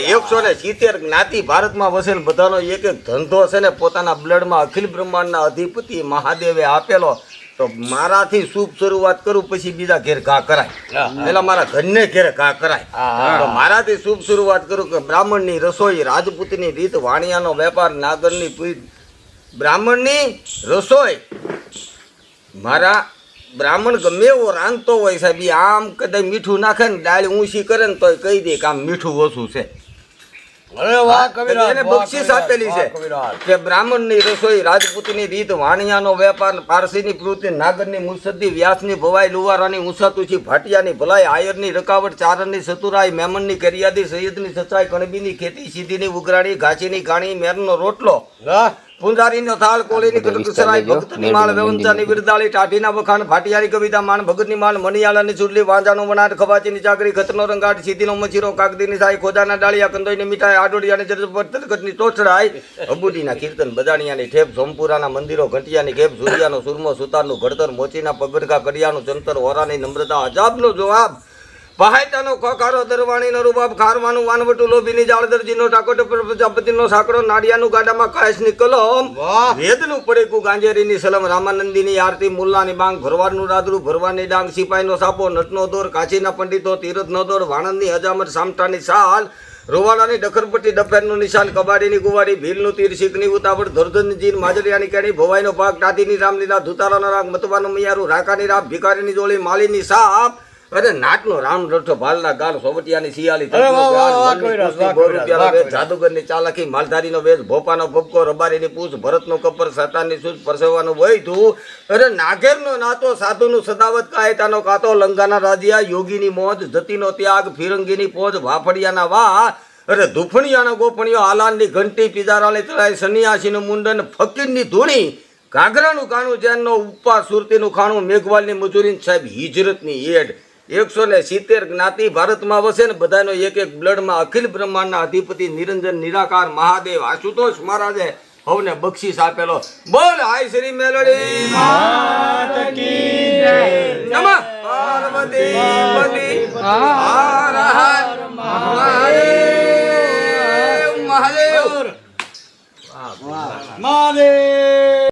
એકસો ને સિત્તેર જ્ઞાતિ ભારતમાં વસેલ બધાનો એક એક ધંધો છે ને પોતાના બ્લડમાં અખિલ બ્રહ્માંડના અધિપતિ મહાદેવે આપેલો. તો મારાથી શુભ શરૂઆત કરું પછી બીજા ઘેર ઘા કરાય. પેલા મારા ઘરને ઘેર ઘા કરાય. તો મારાથી શુભ શરૂઆત કરું કે બ્રાહ્મણની રસોઈ રાજપૂતની રીત વાણિયાનો વેપાર નાગરની બ્રાહ્મણની રસોઈ. મારા બ્રાહ્મણ ગમે એવો રાંધતો હોય સાહેબ એ આમ કદાચ મીઠું નાખે ને દાળ ઊંચી કરે ને તોય કહી દે કે આમ મીઠું ઓછું છે. એને બક્ષિસ આપેલી છે કે બ્રાહ્મણની રસોઈ રાજપૂતની રીત વાણિયાનો વેપાર પારસીની પ્રવૃત્તિ નાગરની મુસદ્દી વ્યાસની ભવાઈ લુવારાની ઊંસાતુચી ભાટિયાની ભલાઈ આયરની રકાવટ ચારણની સતુરાઈ મેમનની કરિયાદી સૈયદની સચાઈ કણબીની ખેતી સીધીની ઉઘરાણી ઘાચીની ગાણી મેરનો રોટલો. પુંજારીનો થાળ કોળીની કટકસરાઈ ભક્તની માળ વેવંચાની વિરદાળી ટાઢીના વખાણ ભાટિયાની કવિતા માન ભગતની માન મણિયાલાની ચૂડલી વાંજાનો વણાટ ખવાચીની ચાકરી ખતનો રંગાટ સીધીનો મચીરો કાગદીની સાઈ ખોજાના ડાળિયા કંદોઈની મીઠાઈ આડોડિયાની જરજપટની ચોછડાઈ અબુડીના કીર્તન બદાણિયાની ઠેપ સોમપુરાના મંદિરો ઘંટિયાની ઘેપ સૂર્યાનો સુરમો સુતારનું ઘડતર મોચીના પગડકા કડિયાનું ચંતર ઓરાની નમ્રતા અજાબનો જવાબ પહાયતાનો ખોખારો દરવાણીનો રૂબાબ ખારવાનું વાનવટું લોભીની જાળદરજીનો ટાકોટ પ્રજાપતિનો સાંકડો નાડિયાનું ગાડામાં કાયસની કલમ. વેદનું પડેકું ગાંજેરીની સલમ રામાનંદીની આરતી મુલ્લાની બાંગ ભરવાડનું રાદરું ભરવાની ડાંગ સિપાહીનો સાપો નટનો દોર કાશીના પંડિતો તીરથનો દોર વાણંદની હજામત સામટાની સાલ રોવાડાની ડખરપટ્ટી ડફેરનું નિશાન કબાડીની કુવાડી ભીલનું તીર શીખની ઉતાવળ ધરધરની જીન માજરિયાની કેણી ભવાઈનો ભાગ ટાટીની રામલીલા ધુતારાનો રાગ મતવાનું મિયારું રાકાની રાગ ભિખારીની જોળી માલીની સાપ અરે નાટનો રામ રઠો ભાલના ગાળ સોબટિયાની સિયાલી. જાદુગરની ચાલાકી માલધારીનો વેશ ભોપાનો ભપકો રબારીની પૂછ ભરતનો કપર સતાની સૂઝ પરસેવાનું તું અરે નાગેરનો નાતો સાધુનું સદાવત કાયતાનો કાતો લંગાના રાજિયા યોગીની મોજ જતીનો ત્યાગ ફિરંગીની પોજ વાફડિયાના વા અરે ધૂફણિયાના ગોપણીઓ આલાનની ઘંટી પિજારાની તળાઈ સન્યાસીનું મુંડન ફકીરની ધૂણી. ઘાઘરાનું કાણું જેનનો ઉપા સુરતીનું ખાણું મેઘવાલની મજૂરી સાહેબ હિજરતની એડ એકસો ને સિત્તેર જ્ઞાતિ ભારતમાં વસે ને બધાનો એક એક બ્લડમાં અખિલ બ્રહ્માંડના અધિપતિ નિરંજન નિરાકાર મહાદેવ આશુતોષ મહારાજે હવને બક્ષિસ આપેલો. બોલ હાય શ્રી મેલડી. મહાદેવ મહાદેવ.